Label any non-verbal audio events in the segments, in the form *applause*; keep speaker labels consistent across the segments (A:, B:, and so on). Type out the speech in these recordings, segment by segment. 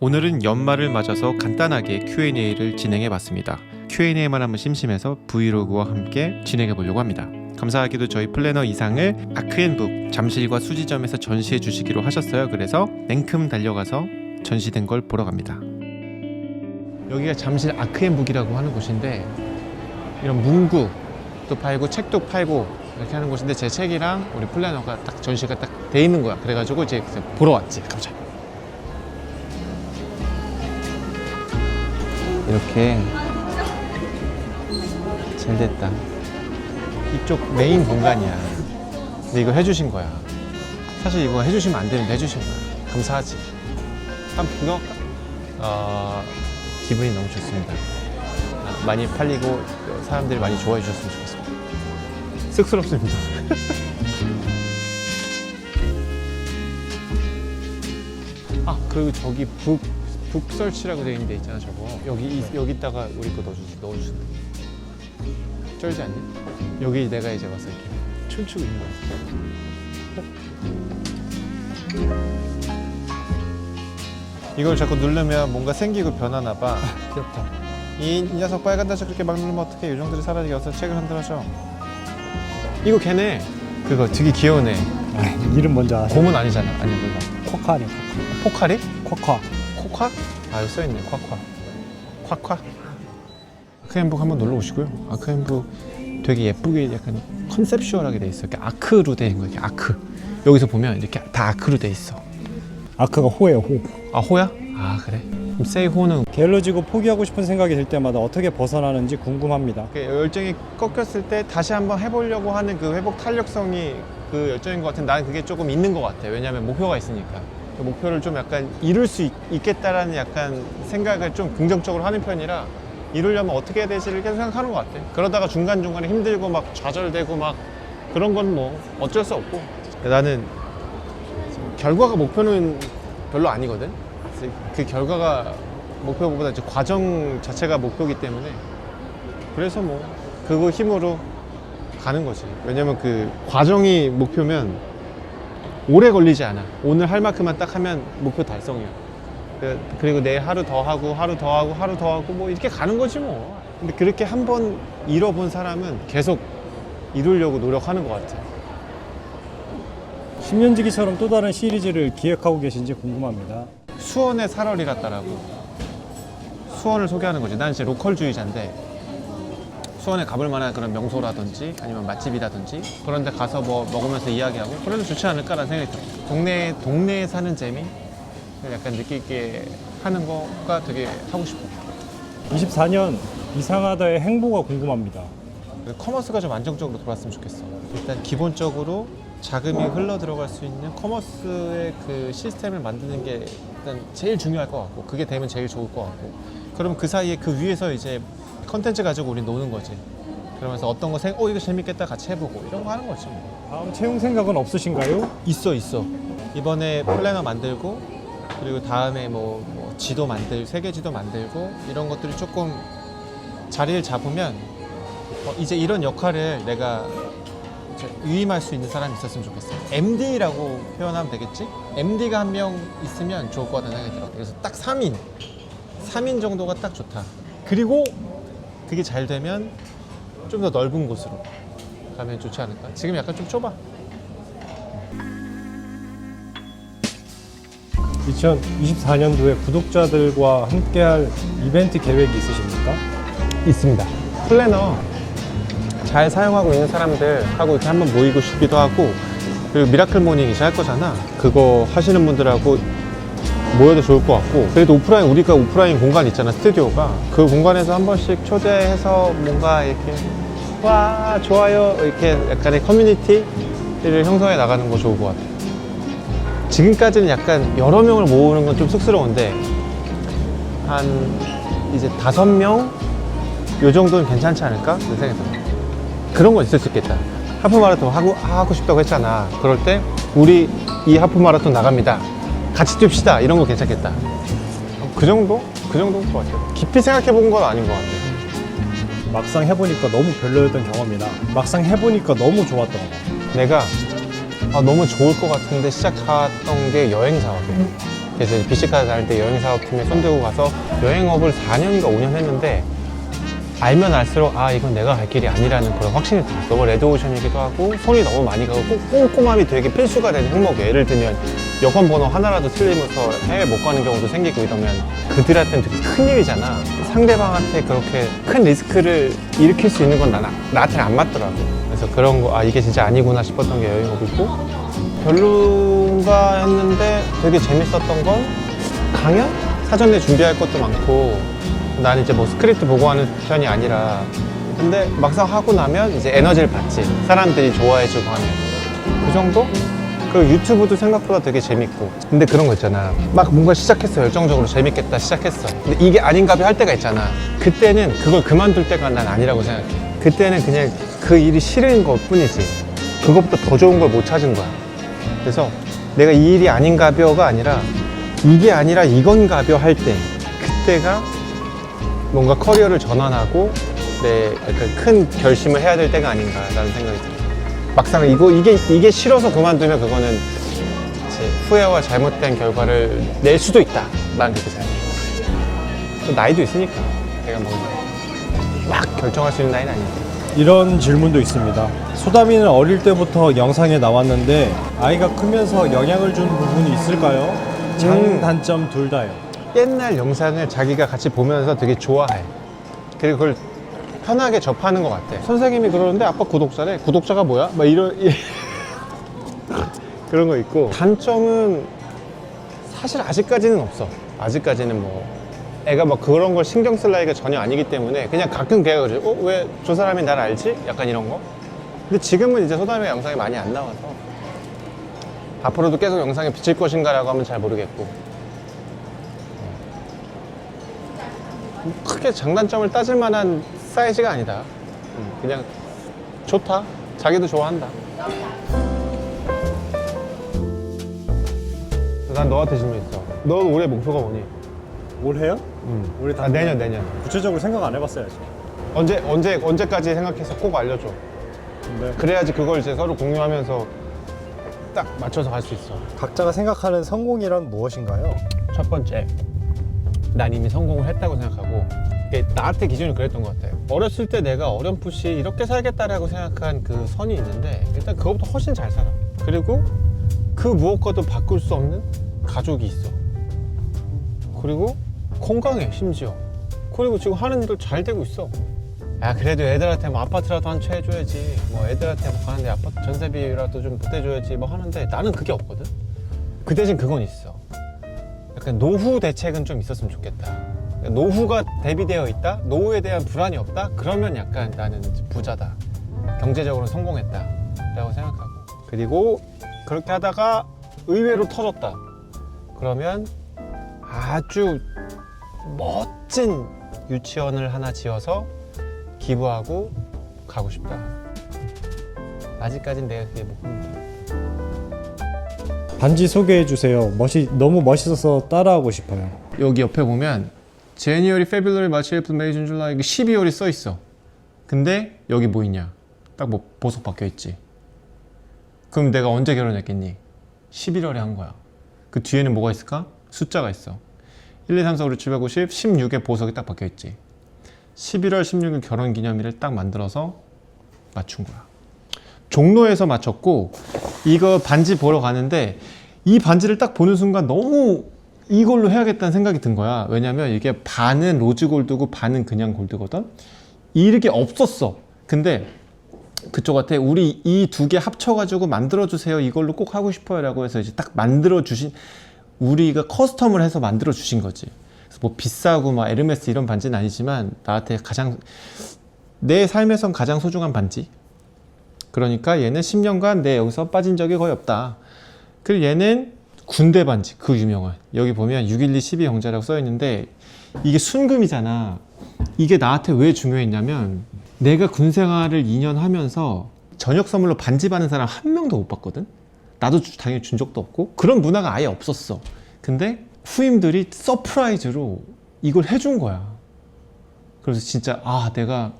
A: 오늘은 연말을 맞아서 간단하게 Q&A를 진행해 봤습니다. Q&A만 하면 심심해서 브이로그와 함께 진행해 보려고 합니다. 감사하게도 저희 플래너 이상을 아크앤북 잠실과 수지점에서 전시해 주시기로 하셨어요. 그래서 냉큼 달려가서 전시된 걸 보러 갑니다. 여기가 잠실 아크앤북이라고 하는 곳인데 이런 문구도 팔고 책도 팔고 이렇게 하는 곳인데 제 책이랑 우리 플래너가 딱 전시가 딱 돼 있는 거야. 그래가지고 이제 보러 왔지. 가보자. 이렇게 잘 됐다. 이쪽 메인 공간이야. 근데 이거 해주신 거야. 사실 이거 해주시면 안 되는데 해주신 거야. 감사하지. 한번 구경할까? 어, 기분이 너무 좋습니다. 아, 많이 팔리고 사람들이 많이 좋아해 주셨으면 좋겠습니다. 쑥스럽습니다. *laughs* 아, 그리고 저기 북, 북설치라고 되어 있는 데 있잖아, 저거. 여기, 이- 여기다가 우리 거 넣어주, 넣어주신다. 쩔지 않니? 여기 내가 이제 와서 이렇게 춤추고 있는 거야. 이걸 자꾸 누르면 뭔가 생기고 변하나 봐. *laughs*
B: 귀엽다.
A: 이, 이 녀석 빨간 다시 그렇게 막 누르면 어떻게 요정들이 사라지게 어서 책을 흔들어줘. 이거 걔네. 그거 되게 귀여운 애.
B: 아, 이름 먼저 아세요?
A: 곰은 아니잖아. 아니 몰라.
B: 쿼카네,
A: 포카리?
B: 쿼카.
A: 코카? 아 여기 써있네 콱콱 콱콱 아크앤북 한번 놀러 오시고요. 아크앤북 되게 예쁘게 약간 컨셉슈얼하게 돼 있어. 이렇게 아크로 돼 있는 거 이렇게 아크. 여기서 보면 이렇게 다 아크로 돼 있어.
B: 아크가 호예요, 호.
A: 아 호야? 아 그래? 그럼 세이호는
B: 게을러지고 포기하고 싶은 생각이 들 때마다 어떻게 벗어나는지 궁금합니다.
A: 그 열정이 꺾였을 때 다시 한번 해보려고 하는 그 회복 탄력성이 그 열정인 것 같은데 나는 그게 조금 있는 것 같아. 왜냐하면 목표가 있으니까 그 목표를 좀 약간 이룰 수 있, 있겠다라는 약간 생각을 좀 긍정적으로 하는 편이라 이루려면 어떻게 해야 되지를 계속 생각하는 것 같아. 그러다가 중간중간에 힘들고 막 좌절되고 막 그런 건 뭐 어쩔 수 없고. 나는 결과가 목표는 별로 아니거든. 그 결과가 목표보다 이제 과정 자체가 목표이기 때문에 그래서 뭐 그거 힘으로 가는 거지. 왜냐면 그 과정이 목표면 오래 걸리지 않아. 오늘 할 만큼만 딱 하면 목표 달성이야. 그- 그리고 내일 하루 더 하고 하루 더 하고 하루 더 하고 뭐 이렇게 가는 거지 뭐. 근데 그렇게 한 번 잃어본 사람은 계속 이루려고 노력하는 것 같아.
B: 10년지기처럼 또 다른 시리즈를 기획하고 계신지 궁금합니다.
A: 수원의 살얼이랐다라고 수원을 소개하는 거지. 난 이제 로컬주의자인데 수원에 가볼 만한 그런 명소라든지 아니면 맛집이라든지 그런 데 가서 뭐 먹으면서 이야기하고 그래도 좋지 않을까라는 생각이 들어. 동네 동네에 사는 재미 약간 느끼 있게 하는 거가 되게 하고 싶어.
B: 24년 이상하다의 행보가 궁금합니다.
A: 커머스가 좀 안정적으로 돌았으면 좋겠어. 일단 기본적으로 자금이 흘러 들어갈 수 있는 커머스의 그 시스템을 만드는 게 일단 제일 중요할 것 같고 그게 되면 제일 좋을 것 같고 그럼 그 사이에 그 위에서 이제 컨텐츠 가지고 우리 노는 거지. 그러면서 어떤 거 생, 어 이거 재밌겠다 같이 해보고 이런 거 하는 거지. 뭐.
B: 다음 채용 생각은 없으신가요?
A: 있어 있어. 이번에 플래너 만들고 그리고 다음에 뭐, 뭐 지도 만들 세계 지도 만들고 이런 것들이 조금 자리를 잡으면 어, 이제 이런 역할을 내가 이제 위임할 수 있는 사람이 있었으면 좋겠어. MD라고 표현하면 되겠지? MD가 한 명 있으면 좋을 것 같다는 생각이 들어. 그래서 딱 3인, 3인 정도가 딱 좋다. 그리고 그게 잘 되면 좀 더 넓은 곳으로 가면 좋지 않을까? 지금 약간 좀 좁아.
B: 2024년도에 구독자들과 함께할 이벤트 계획이 있으십니까?
A: 있습니다. 플래너 잘 사용하고 있는 사람들하고 이렇게 한번 모이고 싶기도 하고 그리고 미라클 모닝 이제 할 거잖아. 그거 하시는 분들하고 모여도 좋을 것 같고 그래도 오프라인 우리가 오프라인 공간 있잖아 스튜디오가 그 공간에서 한 번씩 초대해서 뭔가 이렇게 와 좋아요 이렇게 약간의 커뮤니티를 형성해 나가는 거 좋을 것 같아. 지금까지는 약간 여러 명을 모으는 건 좀 쑥스러운데 한 이제 다섯 명 요 정도는 괜찮지 않을까? 생각이 들어요. 그런 건 있을 수 있겠다. 하프 마라톤 하고, 하고 싶다고 했잖아. 그럴 때, 우리 이 하프 마라톤 나갑니다. 같이 뜁시다. 이런 거 괜찮겠다. 그 정도? 그 정도인 것 같아요. 깊이 생각해 본 건 아닌 것 같아요.
B: 막상 해보니까 너무 별로였던 경험이나 막상 해보니까 너무 좋았던 거.
A: 내가 아, 너무 좋을 것 같은데 시작했던 게 여행 사업이에요. 그래서 이제 BC카 다닐 때 여행 사업팀에 손들고 가서 여행업을 4년인가 5년 했는데 알면 알수록 아 이건 내가 갈 길이 아니라는 그런 확신이 들었어. 너무 레드오션이기도 하고 손이 너무 많이 가고 꼼- 꼼꼼함이 되게 필수가 되는 항목이야. 예를 들면 여권 번호 하나라도 틀리면서 해외 못 가는 경우도 생기고 이러면 그들한테는 되게 큰 일이잖아. 상대방한테 그렇게 큰 리스크를 일으킬 수 있는 건 나, 나한테는 안 맞더라고. 그래서 그런 거 아 이게 진짜 아니구나 싶었던 게 여행업이고 별론가 했는데 되게 재밌었던 건 강연? 사전에 준비할 것도 많고 나는 이제 뭐 스크립트 보고 하는 편이 아니라 근데 막상 하고 나면 이제 에너지를 받지 사람들이 좋아해주고 하면 그 정도? 그 유튜브도 생각보다 되게 재밌고. 근데 그런 거 있잖아. 막 뭔가 시작했어. 열정적으로 재밌겠다 시작했어. 근데 이게 아닌가비 할 때가 있잖아. 그때는 그걸 그만둘 때가 난 아니라고 생각해. 그때는 그냥 그 일이 싫은 것 뿐이지. 그것보다 더 좋은 걸 못 찾은 거야. 그래서 내가 이 일이 아닌가벼가 아니라 이게 아니라 이건가벼 할 때 그때가 뭔가 커리어를 전환하고 내 약간 큰 결심을 해야 될 때가 아닌가라는 생각이 들어요. 막상 이거 이게 이게 싫어서 그만두면 그거는 이제 후회와 잘못된 결과를 낼 수도 있다. 난 그렇게 생각해. 또 나이도 있으니까 내가 뭐막 결정할 수 있는 나이는 아닌데.
B: 이런 질문도 있습니다. 소담이는 어릴 때부터 영상에 나왔는데 아이가 크면서 영향을 준 부분이 있을까요? 장단점 둘 다요.
A: 옛날 영상을 자기가 같이 보면서 되게 좋아해. 그리고 그걸 편하게 접하는 것 같아. 선생님이 그러는데 아빠 구독자래. 구독자가 뭐야? 막 이런 *laughs* 그런 거 있고 단점은 사실 아직까지는 없어. 아직까지는 뭐 애가 막 그런 걸 신경 쓸 나이가 전혀 아니기 때문에 그냥 가끔 걔가 그래. 어? 왜 저 사람이 날 알지? 약간 이런 거. 근데 지금은 이제 소담의 영상이 많이 안 나와서 앞으로도 계속 영상에 비칠 것인가 라고 하면 잘 모르겠고 크게 장단점을 따질 만한 사이즈가 아니다. 음, 그냥 좋다. 자기도 좋아한다. 난 너한테 질문 있어. 너 올해 목표가 뭐니?
B: 올해요?
A: 음.
B: 올해
A: 아, 내년 내년.
B: 구체적으로 생각 안 해봤어야지.
A: 언제 언제 언제까지 생각해서 꼭 알려줘.
B: 네.
A: 그래야지 그걸 이제 서로 공유하면서 딱 맞춰서 갈 수 있어.
B: 각자가 생각하는 성공이란 무엇인가요?
A: 첫 번째, 난 이미 성공을 했다고 생각하고 나한테 기준이 그랬던 것 같아요. 어렸을 때 내가 어렴풋이 이렇게 살겠다라고 생각한 그 선이 있는데 일단 그것보다 훨씬 잘 살아. 그리고 그 무엇과도 바꿀 수 없는 가족이 있어. 그리고 건강해 심지어. 그리고 지금 하는 일도 잘 되고 있어. 야 그래도 애들한테 뭐 아파트라도 한 채 해줘야지. 뭐 애들한테 뭐 가는데 아파트 전세비라도 좀 보태줘야지 뭐 하는데 나는 그게 없거든. 그 대신 그건 있어. 약간 노후 대책은 좀 있었으면 좋겠다. 노후가 대비되어 있다? 노후에 대한 불안이 없다? 그러면 약간 나는 부자다. 경제적으로 성공했다. 라고 생각하고. 그리고 그렇게 하다가 의외로 터졌다. 그러면 아주 멋진 유치원을 하나 지어서 기부하고 가고 싶다. 아직까진 내가 그게 목표입니다.
B: 반지 소개해 주세요. 멋이 너무 멋있어서 따라하고 싶어요.
A: 여기 옆에 보면 March, April, May, June, July 이게 12월이 써 있어. 근데 여기 뭐 있냐? 딱 뭐 보석 박혀 있지. 그럼 내가 언제 결혼했겠니? 11월에 한 거야. 그 뒤에는 뭐가 있을까? 숫자가 있어. 1, 2, 3, 4, 5, 6, 7, 8, 9, 10, 16에 보석이 딱 박혀 있지. 11월 16일 결혼 기념일을 딱 만들어서 맞춘 거야. 종로에서 맞췄고 이거 반지 보러 가는데 이 반지를 딱 보는 순간 너무 이걸로 해야겠다는 생각이 든 거야. 왜냐면 이게 반은 로즈 골드고 반은 그냥 골드거든. 이렇게 없었어. 근데 그쪽한테 우리 이 두 개 합쳐가지고 만들어 주세요. 이걸로 꼭 하고 싶어요 라고 해서 이제 딱 만들어 주신 우리가 커스텀을 해서 만들어 주신 거지. 그래서 뭐 비싸고 막 에르메스 이런 반지는 아니지만 나한테 가장 내 삶에선 가장 소중한 반지. 그러니까 얘는 10년간 내 여기서 빠진 적이 거의 없다. 그리고 얘는 군대 반지, 그 유명한. 여기 보면 612 12 형제라고 써 있는데 이게 순금이잖아. 이게 나한테 왜 중요했냐면 내가 군 생활을 2년 하면서 저녁 선물로 반지 받는 사람 한 명도 못 봤거든. 나도 주- 당연히 준 적도 없고 그런 문화가 아예 없었어. 근데 후임들이 서프라이즈로 이걸 해준 거야. 그래서 진짜 아 내가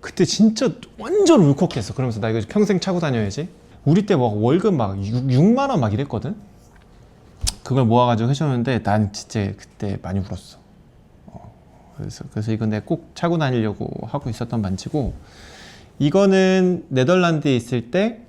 A: 그때 진짜 완전 울컥했어. 그러면서 나 이거 평생 차고 다녀야지. 우리 때 막 월급 막 6, 6만 원 막 이랬거든. 그걸 모아가지고 해줬는데 난 진짜 그때 많이 울었어. 어, 그래서 그래서 이건 내가 꼭 차고 다니려고 하고 있었던 반지고 이거는 네덜란드에 있을 때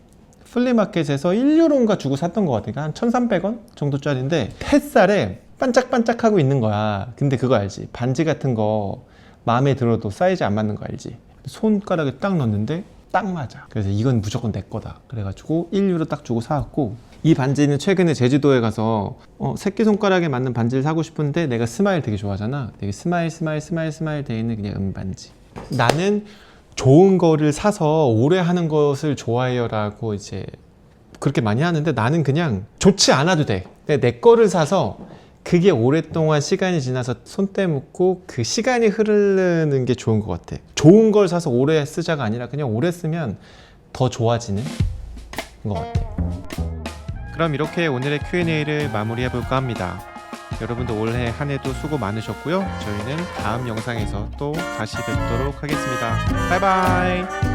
A: 플리마켓에서 1유로인가 주고 샀던 것 같아. 한 1,300원 정도짜리인데 햇살에 반짝반짝하고 있는 거야. 근데 그거 알지? 반지 같은 거 마음에 들어도 사이즈 안 맞는 거 알지? 손가락에 딱 넣었는데 딱 맞아. 그래서 이건 무조건 내 거다. 그래가지고 1유로 딱 주고 사왔고 이 반지는 최근에 제주도에 가서 어, 새끼손가락에 맞는 반지를 사고 싶은데 내가 스마일 되게 좋아하잖아. 되게 스마일 스마일 스마일 스마일 돼 있는 그냥 은반지. 나는 좋은 거를 사서 오래 하는 것을 좋아해요라고 이제 그렇게 많이 하는데 나는 그냥 좋지 않아도 돼. 내 거를 사서 그게 오랫동안 시간이 지나서 손때 묻고 그 시간이 흐르는 게 좋은 것 같아. 좋은 걸 사서 오래 쓰자가 아니라 그냥 오래 쓰면 더 좋아지는 것 같아. 그럼 이렇게 오늘의 Q&A를 마무리해 볼까 합니다. 여러분도 올해 한 해도 수고 많으셨고요. 저희는 다음 영상에서 또 다시 뵙도록 하겠습니다. 바이바이.